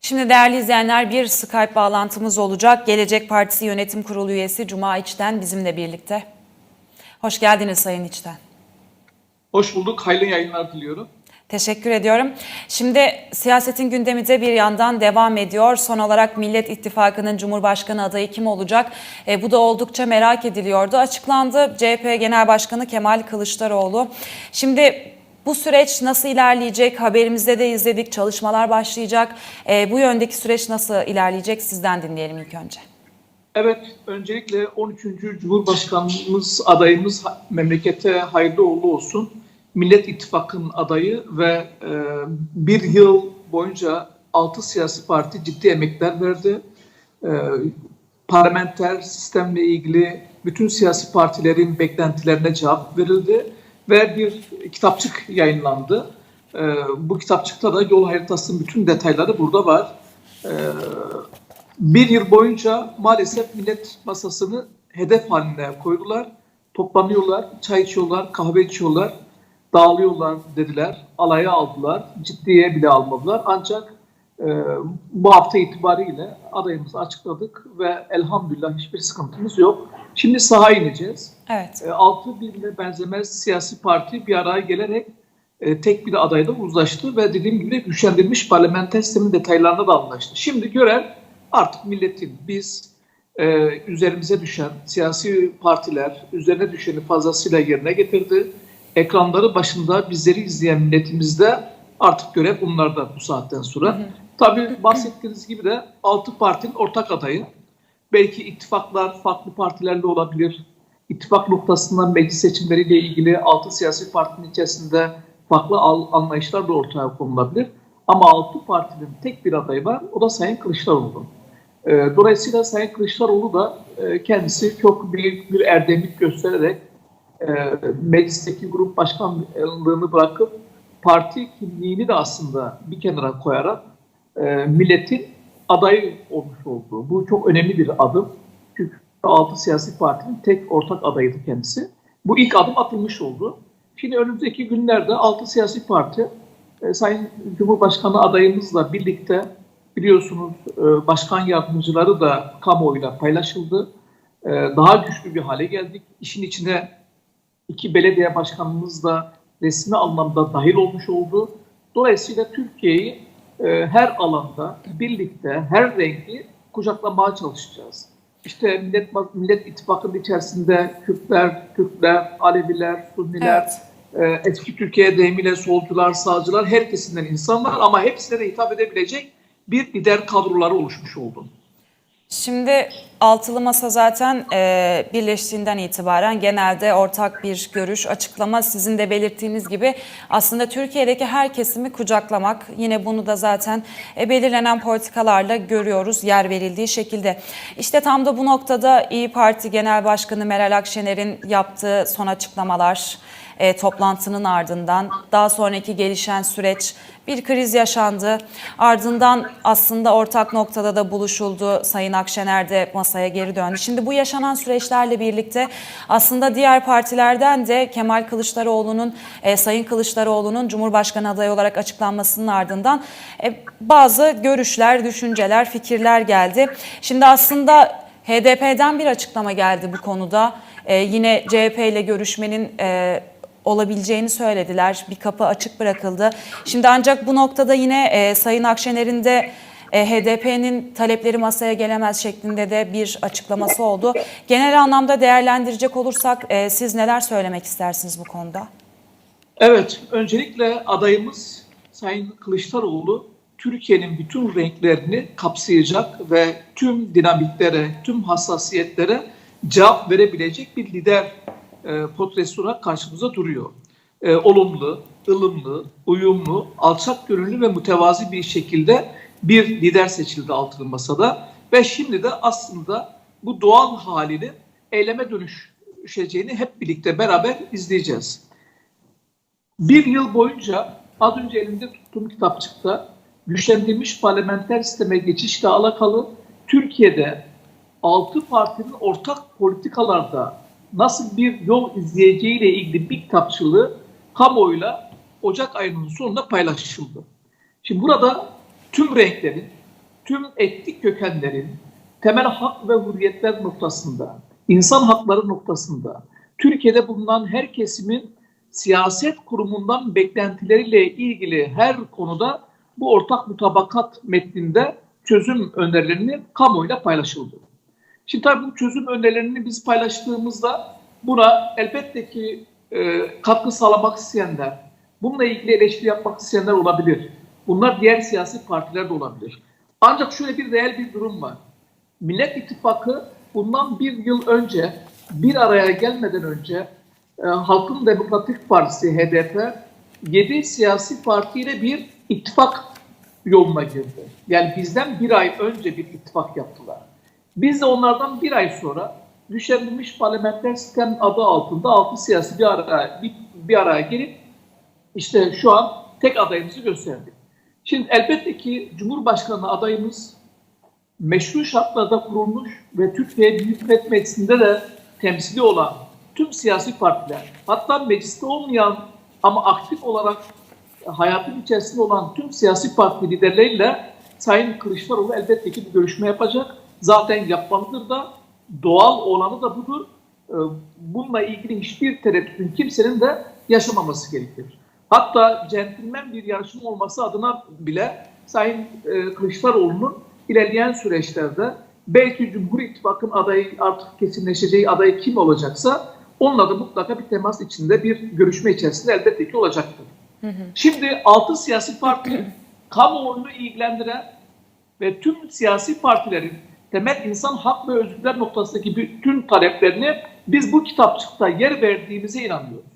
Şimdi değerli izleyenler bir Skype bağlantımız olacak. Gelecek Partisi Yönetim Kurulu üyesi Cuma İçten bizimle birlikte. Hoş geldiniz Sayın İçten. Hoş bulduk. Hayırlı yayınlar diliyorum. Teşekkür ediyorum. Şimdi siyasetin gündemi de bir yandan devam ediyor. Son olarak Millet İttifakı'nın Cumhurbaşkanı adayı kim olacak? E, bu da oldukça merak ediliyordu. Açıklandı CHP Genel Başkanı Kemal Kılıçdaroğlu. Şimdi bu süreç nasıl ilerleyecek? Haberimizde de izledik. Çalışmalar başlayacak. E, bu yöndeki süreç nasıl ilerleyecek? Sizden dinleyelim ilk önce. Evet, öncelikle 13. Cumhurbaşkanımız adayımız memlekete hayırlı uğurlu olsun. Millet İttifakı'nın adayı ve e, bir yıl boyunca 6 siyasi parti ciddi emekler verdi. E, parlamenter sistemle ilgili bütün siyasi partilerin beklentilerine cevap verildi ve bir kitapçık yayınlandı. E, bu kitapçıkta da yol haritasının bütün detayları burada var. E, bir yıl boyunca maalesef millet masasını hedef haline koydular. Toplanıyorlar, çay içiyorlar, kahve içiyorlar, dağılıyorlar dediler. Alaya aldılar, ciddiye bile almadılar. Ancak e, bu hafta itibariyle adayımızı açıkladık ve elhamdülillah hiçbir sıkıntımız yok. Şimdi sahaya ineceğiz. Evet. E, altı birbirine benzemez siyasi parti bir araya gelerek e, tek bir adayla uzlaştı ve dediğim gibi güçlendirilmiş parlamenter sistemin detaylarına da anlaştı. Şimdi görev artık milletin biz e, üzerimize düşen siyasi partiler üzerine düşeni fazlasıyla yerine getirdi. Ekranları başında bizleri izleyen milletimizde artık görev bunlarda bu saatten sonra. Tabii bahsettiğiniz gibi de altı partinin ortak adayı. Belki ittifaklar farklı partilerle olabilir. İttifak noktasından meclis seçimleriyle ilgili altı siyasi partinin içerisinde farklı anlayışlar da ortaya konulabilir. Ama altı partinin tek bir adayı var. O da Sayın Kılıçdaroğlu. Ee, Dolayısıyla Sayın Kılıçdaroğlu da e, kendisi çok büyük bir erdemlik göstererek e, meclisteki grup başkanlığını bırakıp parti kimliğini de aslında bir kenara koyarak e, milletin adayı olmuş olduğu. Bu çok önemli bir adım. Çünkü altı siyasi partinin tek ortak adayıydı kendisi. Bu ilk adım atılmış oldu. Şimdi önümüzdeki günlerde altı siyasi parti e, Sayın Cumhurbaşkanı adayımızla birlikte biliyorsunuz e, başkan yardımcıları da kamuoyuyla paylaşıldı. E, daha güçlü bir hale geldik. İşin içine iki belediye başkanımız da resmi anlamda dahil olmuş oldu. Dolayısıyla Türkiye'yi e, her alanda birlikte her rengi kucaklamaya çalışacağız. İşte Millet, Millet İttifakı'nın içerisinde Kürtler, Türkler, Aleviler, Sunniler, e, eski Türkiye deyimiyle solcular, sağcılar herkesinden insan var ama hepsine de hitap edebilecek bir lider kadroları oluşmuş oldu. Şimdi altılı masa zaten e, birleştiğinden itibaren genelde ortak bir görüş, açıklama sizin de belirttiğiniz gibi aslında Türkiye'deki her kesimi kucaklamak. Yine bunu da zaten e, belirlenen politikalarla görüyoruz yer verildiği şekilde. İşte tam da bu noktada İyi Parti Genel Başkanı Meral Akşener'in yaptığı son açıklamalar, e, toplantının ardından daha sonraki gelişen süreç bir kriz yaşandı. Ardından aslında ortak noktada da buluşuldu. Sayın Akşener de masaya geri döndü. Şimdi bu yaşanan süreçlerle birlikte aslında diğer partilerden de Kemal Kılıçdaroğlu'nun, e, Sayın Kılıçdaroğlu'nun Cumhurbaşkanı adayı olarak açıklanmasının ardından e, bazı görüşler, düşünceler, fikirler geldi. Şimdi aslında HDP'den bir açıklama geldi bu konuda. E, yine CHP ile görüşmenin e, olabileceğini söylediler. Bir kapı açık bırakıldı. Şimdi ancak bu noktada yine e, Sayın Akşener'in de e, HDP'nin talepleri masaya gelemez şeklinde de bir açıklaması oldu. Genel anlamda değerlendirecek olursak e, siz neler söylemek istersiniz bu konuda? Evet, öncelikle adayımız Sayın Kılıçdaroğlu Türkiye'nin bütün renklerini kapsayacak ve tüm dinamiklere, tüm hassasiyetlere cevap verebilecek bir lider e, portresi olarak karşımıza duruyor. E, olumlu, ılımlı, uyumlu, alçak gönüllü ve mütevazi bir şekilde bir lider seçildi altılı masada ve şimdi de aslında bu doğal halini eyleme dönüşeceğini hep birlikte beraber izleyeceğiz. Bir yıl boyunca az önce elimde tuttuğum kitapçıkta güçlendirilmiş parlamenter sisteme geçişle alakalı Türkiye'de altı partinin ortak politikalarda nasıl bir yol izleyeceğiyle ilgili bir kitapçılığı kamuoyuyla Ocak ayının sonunda paylaşıldı. Şimdi burada tüm renklerin, tüm etnik kökenlerin temel hak ve hürriyetler noktasında, insan hakları noktasında, Türkiye'de bulunan her kesimin siyaset kurumundan beklentileriyle ilgili her konuda bu ortak mutabakat metninde çözüm önerilerini kamuoyuyla paylaşıldı. Şimdi tabii bu çözüm önerilerini biz paylaştığımızda buna elbette ki e, katkı sağlamak isteyenler, bununla ilgili eleştiri yapmak isteyenler olabilir. Bunlar diğer siyasi partiler de olabilir. Ancak şöyle bir reel bir durum var. Millet İttifakı bundan bir yıl önce bir araya gelmeden önce e, Halkın Demokratik Partisi HDP 7 siyasi partiyle bir ittifak yoluna girdi. Yani bizden bir ay önce bir ittifak yaptılar. Biz de onlardan bir ay sonra güçlendirilmiş parlamenter sistem adı altında altı siyasi bir araya, bir, bir araya gelip işte şu an tek adayımızı gösterdik. Şimdi elbette ki Cumhurbaşkanı adayımız meşru şartlarda kurulmuş ve Türkiye Büyük Millet Meclisi'nde de temsili olan tüm siyasi partiler, hatta mecliste olmayan ama aktif olarak hayatın içerisinde olan tüm siyasi parti liderleriyle Sayın Kılıçdaroğlu elbette ki bir görüşme yapacak. Zaten yapmalıdır da doğal olanı da budur. Ee, Bununla ilgili hiçbir tereddütün kimsenin de yaşamaması gerekir. Hatta centilmen bir yarışma olması adına bile Sayın e, Kılıçdaroğlu'nun ilerleyen süreçlerde belki Cumhur İttifakı'nın adayı artık kesinleşeceği adayı kim olacaksa onunla da mutlaka bir temas içinde bir görüşme içerisinde elbette ki olacaktır. Şimdi altı siyasi parti kamuoyunu ilgilendiren ve tüm siyasi partilerin temel insan hak ve özgürlükler noktasındaki bütün taleplerini biz bu kitapçıkta yer verdiğimize inanıyoruz.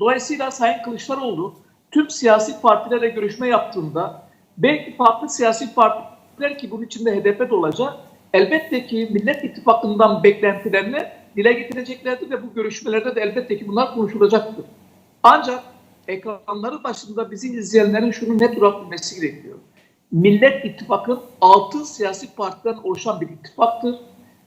Dolayısıyla Sayın Kılıçdaroğlu tüm siyasi partilerle görüşme yaptığında belki farklı siyasi partiler ki bunun içinde HDP de olacak elbette ki Millet İttifakı'ndan beklentilerini dile getireceklerdir ve bu görüşmelerde de elbette ki bunlar konuşulacaktır. Ancak ekranları başında bizi izleyenlerin şunu net olarak bilmesi gerekiyor. Millet İttifakı 6 siyasi partiden oluşan bir ittifaktır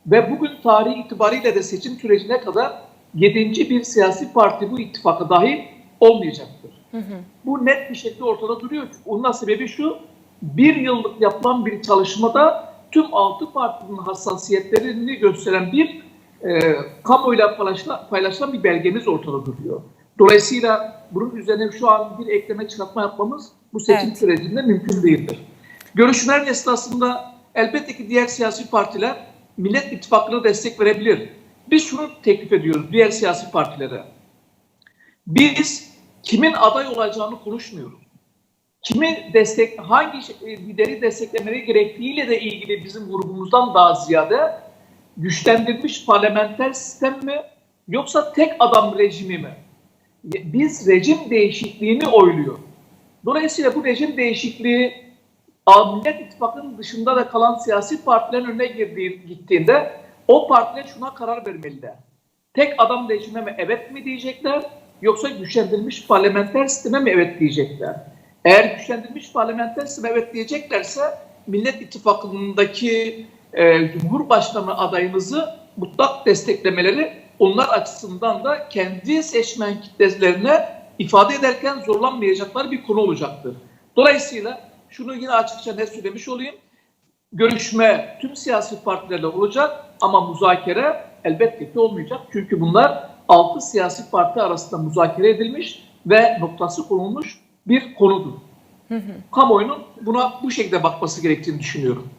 ve bugün tarihi itibariyle de seçim sürecine kadar 7. bir siyasi parti bu ittifaka dahil olmayacaktır. Hı hı. Bu net bir şekilde ortada duruyor. Onun sebebi şu, bir yıllık yapılan bir çalışmada tüm 6 partinin hassasiyetlerini gösteren bir e, kamuoyuyla paylaşılan, paylaşılan bir belgemiz ortada duruyor. Dolayısıyla bunun üzerine şu an bir ekleme çıkartma yapmamız bu seçim evet. sürecinde mümkün değildir. Görüşmeler esnasında elbette ki diğer siyasi partiler Millet İttifakı'na destek verebilir. Biz şunu teklif ediyoruz diğer siyasi partilere. Biz kimin aday olacağını konuşmuyoruz. Kimi destek, hangi lideri desteklemeleri gerektiğiyle de ilgili bizim grubumuzdan daha ziyade güçlendirilmiş parlamenter sistem mi yoksa tek adam rejimi mi? Biz rejim değişikliğini oyluyor. Dolayısıyla bu rejim değişikliği Millet İttifakı'nın dışında da kalan siyasi partilerin önüne girdiği, gittiğinde o partiler şuna karar vermeliler. Tek adam rejime mi evet mi diyecekler yoksa güçlendirilmiş parlamenter sisteme mi evet diyecekler? Eğer güçlendirilmiş parlamenter sisteme evet diyeceklerse Millet İttifakı'ndaki e, Cumhurbaşkanı adayımızı mutlak desteklemeleri onlar açısından da kendi seçmen kitlelerine ifade ederken zorlanmayacakları bir konu olacaktır. Dolayısıyla şunu yine açıkça net söylemiş olayım. Görüşme tüm siyasi partilerle olacak ama muzakere elbette ki olmayacak. Çünkü bunlar altı siyasi parti arasında muzakere edilmiş ve noktası konulmuş bir konudur. Hı hı. Kamuoyunun buna bu şekilde bakması gerektiğini düşünüyorum.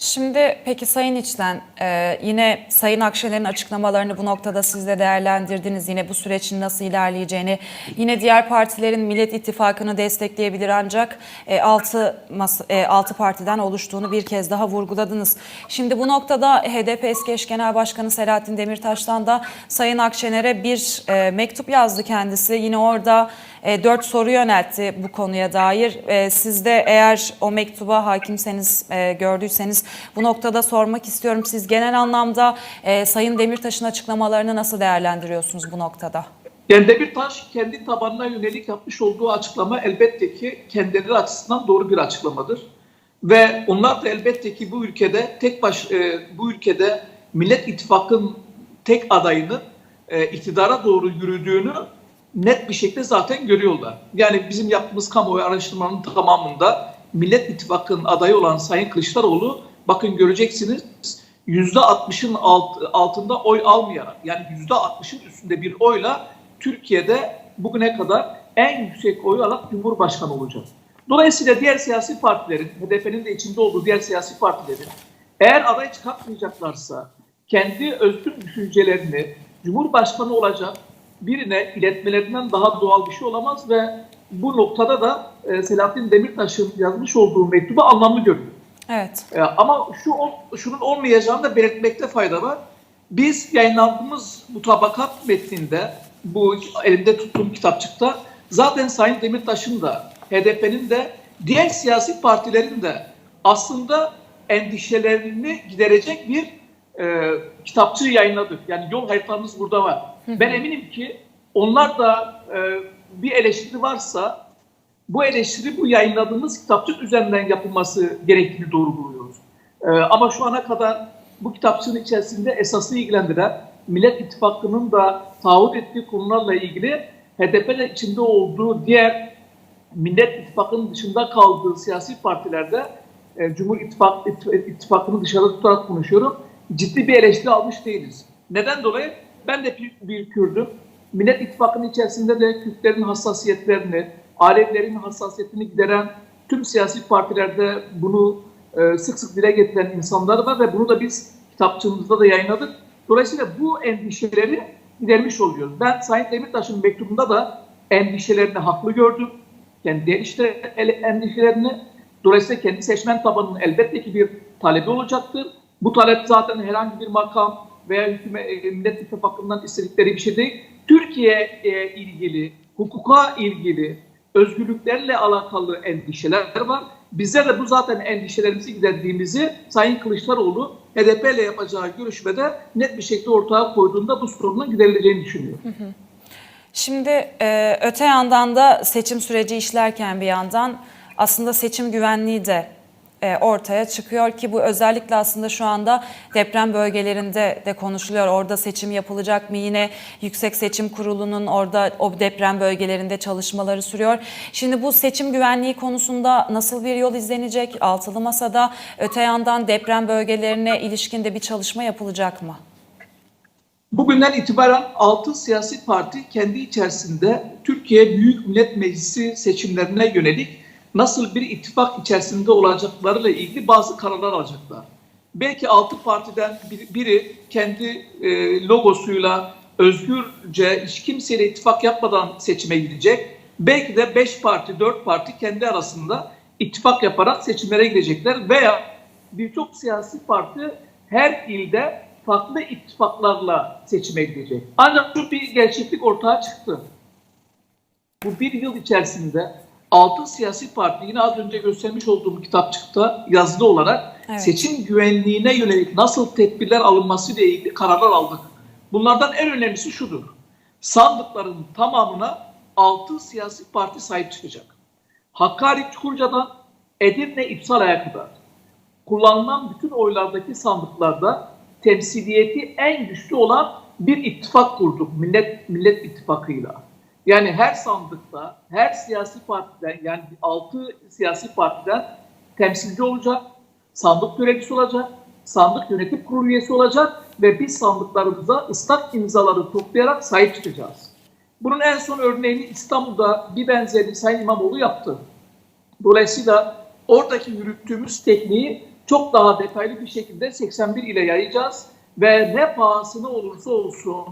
Şimdi peki Sayın İçten e, yine Sayın Akşener'in açıklamalarını bu noktada siz de değerlendirdiniz. Yine bu sürecin nasıl ilerleyeceğini yine diğer partilerin Millet İttifakı'nı destekleyebilir ancak 6 e, 6 e, partiden oluştuğunu bir kez daha vurguladınız. Şimdi bu noktada HDP eski eş genel başkanı Selahattin Demirtaş'tan da Sayın Akşener'e bir mektup yazdı kendisi. Yine orada e, dört soru yöneltti bu konuya dair. E, siz de eğer o mektuba hakimseniz, e, gördüyseniz bu noktada sormak istiyorum. Siz genel anlamda e, Sayın Demirtaş'ın açıklamalarını nasıl değerlendiriyorsunuz bu noktada? Yani Demirtaş kendi tabanına yönelik yapmış olduğu açıklama elbette ki kendileri açısından doğru bir açıklamadır. Ve onlar da elbette ki bu ülkede tek baş e, bu ülkede Millet İttifakı'nın tek adayının e, iktidara doğru yürüdüğünü net bir şekilde zaten görüyorlar. Yani bizim yaptığımız kamuoyu araştırmanın tamamında Millet İttifakı'nın adayı olan Sayın Kılıçdaroğlu bakın göreceksiniz %60'ın alt, altında oy almayarak yani %60'ın üstünde bir oyla Türkiye'de bugüne kadar en yüksek oyu alan Cumhurbaşkanı olacak. Dolayısıyla diğer siyasi partilerin, HDP'nin de içinde olduğu diğer siyasi partilerin eğer aday çıkartmayacaklarsa kendi özgür düşüncelerini Cumhurbaşkanı olacak birine iletmelerinden daha doğal bir şey olamaz ve bu noktada da e, Selahattin Demirtaş'ın yazmış olduğu mektubu anlamlı görüyor. Evet. E, ama şu şunun olmayacağını da belirtmekte fayda var. Biz yayınlandığımız mutabakat metninde bu elimde tuttuğum kitapçıkta zaten Sayın Demirtaş'ın da HDP'nin de diğer siyasi partilerin de aslında endişelerini giderecek bir e, kitapçığı yayınladık. Yani yol haritamız burada var. Ben eminim ki onlar da e, bir eleştiri varsa bu eleştiri bu yayınladığımız kitapçık üzerinden yapılması gerektiğini doğru buluyoruz. Ee, ama şu ana kadar bu kitapçığın içerisinde esaslı ilgilendiren Millet İttifakı'nın da taahhüt ettiği konularla ilgili HDP'nin içinde olduğu diğer Millet İttifakı'nın dışında kaldığı siyasi partilerde e, Cumhur İttifak, İtt- İttifakı'nı dışarıda tutarak konuşuyorum. Ciddi bir eleştiri almış değiliz. Neden dolayı? Ben de bir, Kürdüm. Millet İttifakı'nın içerisinde de Kürtlerin hassasiyetlerini, Alevilerin hassasiyetini gideren tüm siyasi partilerde bunu e, sık sık dile getiren insanlar var ve bunu da biz kitapçığımızda da yayınladık. Dolayısıyla bu endişeleri gidermiş oluyoruz. Ben Sayın Demirtaş'ın mektubunda da endişelerini haklı gördüm. Kendi endişelerini. Dolayısıyla kendi seçmen tabanının elbette ki bir talebi olacaktır. Bu talep zaten herhangi bir makam veya hükümet, e, Millet İttifakı'ndan istedikleri bir şey değil. Türkiye e, ilgili, hukuka ilgili, özgürlüklerle alakalı endişeler var. Bize de bu zaten endişelerimizi giderdiğimizi Sayın Kılıçdaroğlu HDP ile yapacağı görüşmede net bir şekilde ortaya koyduğunda bu sorunun giderileceğini düşünüyor. Şimdi e, öte yandan da seçim süreci işlerken bir yandan aslında seçim güvenliği de ortaya çıkıyor ki bu özellikle aslında şu anda deprem bölgelerinde de konuşuluyor. Orada seçim yapılacak mı? Yine Yüksek Seçim Kurulu'nun orada o deprem bölgelerinde çalışmaları sürüyor. Şimdi bu seçim güvenliği konusunda nasıl bir yol izlenecek? Altılı Masa'da öte yandan deprem bölgelerine ilişkin de bir çalışma yapılacak mı? Bugünden itibaren 6 siyasi parti kendi içerisinde Türkiye Büyük Millet Meclisi seçimlerine yönelik nasıl bir ittifak içerisinde olacaklarıyla ilgili bazı kararlar alacaklar. Belki 6 partiden bir- biri kendi e, logosuyla özgürce hiç kimseyle ittifak yapmadan seçime gidecek. Belki de 5 parti, 4 parti kendi arasında ittifak yaparak seçimlere gidecekler veya birçok siyasi parti her ilde farklı ittifaklarla seçime gidecek. Ancak şu bir gerçeklik ortaya çıktı. Bu bir yıl içerisinde altı siyasi parti yine az önce göstermiş olduğum kitapçıkta yazılı olarak Evet. seçim güvenliğine yönelik nasıl tedbirler alınması ile ilgili kararlar aldık. Bunlardan en önemlisi şudur. Sandıkların tamamına altı siyasi parti sahip çıkacak. Hakkari Çukurca'dan Edirne İpsala'ya kadar kullanılan bütün oylardaki sandıklarda temsiliyeti en güçlü olan bir ittifak kurduk Millet Millet İttifakı'yla. Yani her sandıkta, her siyasi partiden yani 6 siyasi partiden temsilci olacak, sandık görevlisi olacak, sandık yönetim kurulu üyesi olacak ve biz sandıklarımıza ıslak imzaları toplayarak sahip çıkacağız. Bunun en son örneğini İstanbul'da bir benzerini Sayın İmamoğlu yaptı. Dolayısıyla oradaki yürüttüğümüz tekniği çok daha detaylı bir şekilde 81 ile yayacağız ve ne pahasına olursa olsun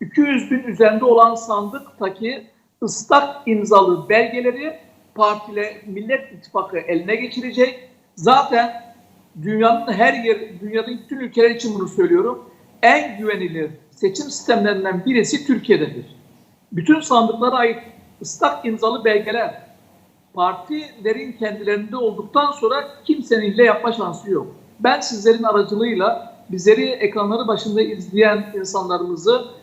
200 bin üzerinde olan sandıktaki ıslak imzalı belgeleri partile Millet İttifakı eline geçirecek. Zaten dünyanın her yer, dünyadaki bütün ülkeler için bunu söylüyorum. En güvenilir seçim sistemlerinden birisi Türkiye'dedir. Bütün sandıklara ait ıslak imzalı belgeler partilerin kendilerinde olduktan sonra kimsenin hile yapma şansı yok. Ben sizlerin aracılığıyla bizleri ekranları başında izleyen insanlarımızı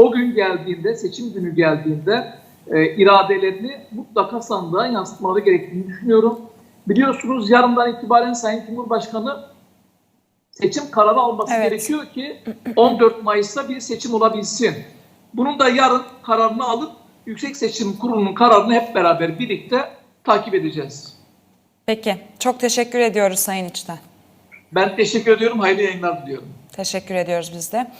o gün geldiğinde, seçim günü geldiğinde e, iradelerini mutlaka sandığa yansıtmaları gerektiğini düşünüyorum. Biliyorsunuz yarından itibaren Sayın Cumhurbaşkanı seçim kararı alması Evet. gerekiyor ki 14 Mayıs'ta bir seçim olabilsin. Bunun da yarın kararını alıp Yüksek Seçim Kurulu'nun kararını hep beraber birlikte takip edeceğiz. Peki. Çok teşekkür ediyoruz Sayın İçten. Ben teşekkür ediyorum. Hayırlı yayınlar diliyorum. Teşekkür ediyoruz biz de. Evet.